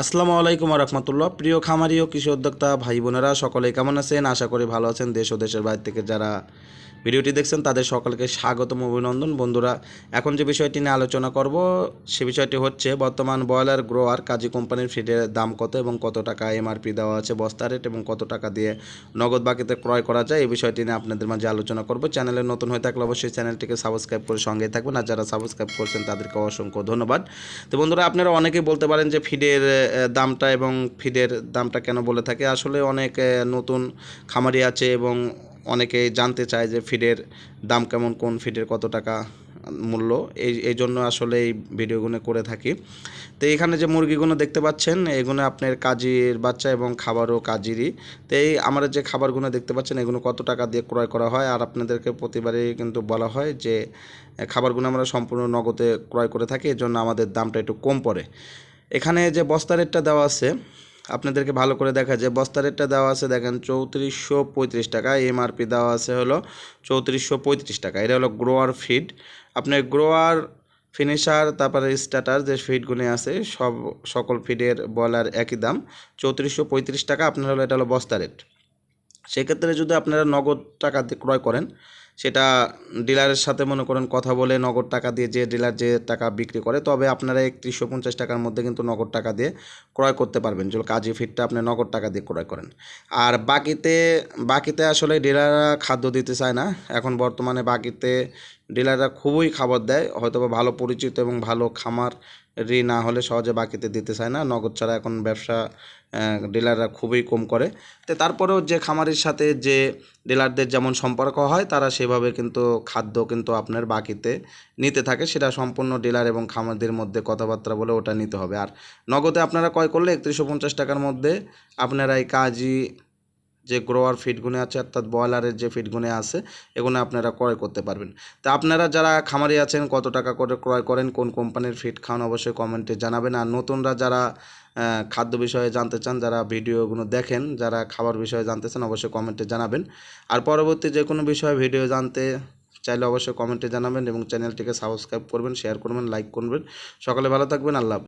আসসালামু আলাইকুম রহমতুল্লাহ। প্রিয় খামারি ও কৃষি উদ্যোক্তা ভাই বোনেরা সকলে কেমন আছেন? আশা করি ভালো আছেন। দেশ ও দেশের বাইরে থেকে যারা ভিডিওটি দেখছেন, তাদের সকলকে স্বাগতম, অভিনন্দন। বন্ধুরা, এখন যে বিষয়টি নিয়ে আলোচনা করব, সে বিষয়টি হচ্ছে বর্তমান ব্রয়লার গ্রোয়ার কাজী কোম্পানির ফিডের দাম কত এবং কত টাকা এমআরপি দেওয়া আছে, বস্তা রেট এবং কত টাকা দিয়ে নগদ বাকিতে ক্রয় করা যায়, এই বিষয়টি নিয়ে আপনাদের মাঝে আলোচনা করব। চ্যানেলে নতুন হয়ে থাকলে অবশ্যই চ্যানেলটিকে সাবস্ক্রাইব করে সঙ্গেই থাকবেন। আর যারা সাবস্ক্রাইব করছেন, তাদেরকে অসংখ্য ধন্যবাদ। তো বন্ধুরা, আপনারা অনেকেই বলতে পারেন যে ফিডের দামটা এবং ফিডের দামটা কেন বলে থাকে? আসলে অনেক নতুন খামারি আছে এবং অনেকে জানতে চায় যে ফিডের দাম কেমন, কোন ফিডের কত টাকা মূল্য। এই এই জন্য আসলে এই ভিডিওগুলো করে থাকি। তো এখানে যে মুরগিগুলো দেখতে পাচ্ছেন, এগুলো আপনার কাজির বাচ্চা এবং খাবারও কাজিরই। তো এই আমার যে খাবারগুলো দেখতে পাচ্ছেন, এগুলো কত টাকা দিয়ে ক্রয় করা হয়? আর আপনাদেরকে প্রতিবারই কিন্তু বলা হয় যে খাবারগুলো আমরা সম্পূর্ণ নগদে ক্রয় করে থাকি এর জন্য আমাদের দামটা একটু কম পড়ে। এখানে যে বস্তা রেটটা দেওয়া আছে, আপনাদেরকে ভালো করে দেখা যায়, বস্তা রেটটা দেওয়া আছে দেখেন চৌত্রিশশো পঁয়ত্রিশ টাকা এমআরপি দেওয়া আছে হলো চৌত্রিশশো পঁয়ত্রিশ টাকা। এটা হলো গ্রোয়ার ফিড আপনার গ্রোয়ার ফিনিশার তারপরে স্টার্টার যে ফিডগুলি আছে, সব সকল ফিডের বলার একই দাম, চৌত্রিশশো পঁয়ত্রিশ টাকা, আপনার হলো এটা হলো বস্তা রেট সেক্ষেত্রে যদি আপনারা নগদ টাকা ক্রয় করেন সেটা ডিলারের সাথে মনে করেন কথা বলে নগদ টাকা দিয়ে যে ডিলার যে টাকা বিক্রি করে, তবে আপনারা একত্রিশশো পঞ্চাশ টাকার মধ্যে কিন্তু নগদ টাকা দিয়ে ক্রয় করতে পারবেন। যদি কাজী ফিটটা আপনি নগদ টাকা দিয়ে ক্রয় করেন। আর বাকিতে বাকিতে আসলে ডিলাররা খাদ্য দিতে চায় না। এখন বর্তমানে বাকিতে ডিলাররা খুবই খাবার দেয়। হয়তো ভালো পরিচিত এবং ভালো খামার রি না হলে সহজে বাকিতে দিতে চায় না। নগদ ছাড়া এখন ব্যবসা ডিলাররা খুবই কম করে। তো তারপরেও যে খামারের সাথে যে ডিলারদের যেমন সম্পর্ক হয়, তারা সেভাবে কিন্তু খাদ্য কিন্তু আপনার বাকিতে নিতে থাকে। সেটা সম্পূর্ণ ডিলার এবং খামারদের মধ্যে কথাবার্তা বলে ওটা নিতে হবে। আর নগদে আপনারা ক্রয় করলে একত্রিশশো পঞ্চাশ টাকার মধ্যে আপনারা এই কাজই যে গ্রোয়ার ফিডগুনে আছে, অর্থাৎ ব্রয়লারের যে ফিডগুনে আছে এগুলো আপনারা ক্রয় করতে পারবেন। তা আপনারা যারা খামারি আছেন, কত টাকা করে ক্রয় করেন, কোন কোম্পানির ফিড খান, অবশ্যই কমেন্টে জানাবেন। আর নতুনরা যারা খাদ্য বিষয়ে জানতে চান, যারা ভিডিওগুলো দেখেন, যারা খাবার বিষয়ে জানতে চান, অবশ্যই কমেন্টে জানাবেন। আর পরবর্তী যে কোনো বিষয়ে ভিডিও জানতে চাইলে অবশ্যই কমেন্টে জানাবেন এবং চ্যানেলটিকে সাবস্ক্রাইব করবেন শেয়ার করবেন লাইক করবেন। সকালে ভালো থাকবেন, আল্লাহ।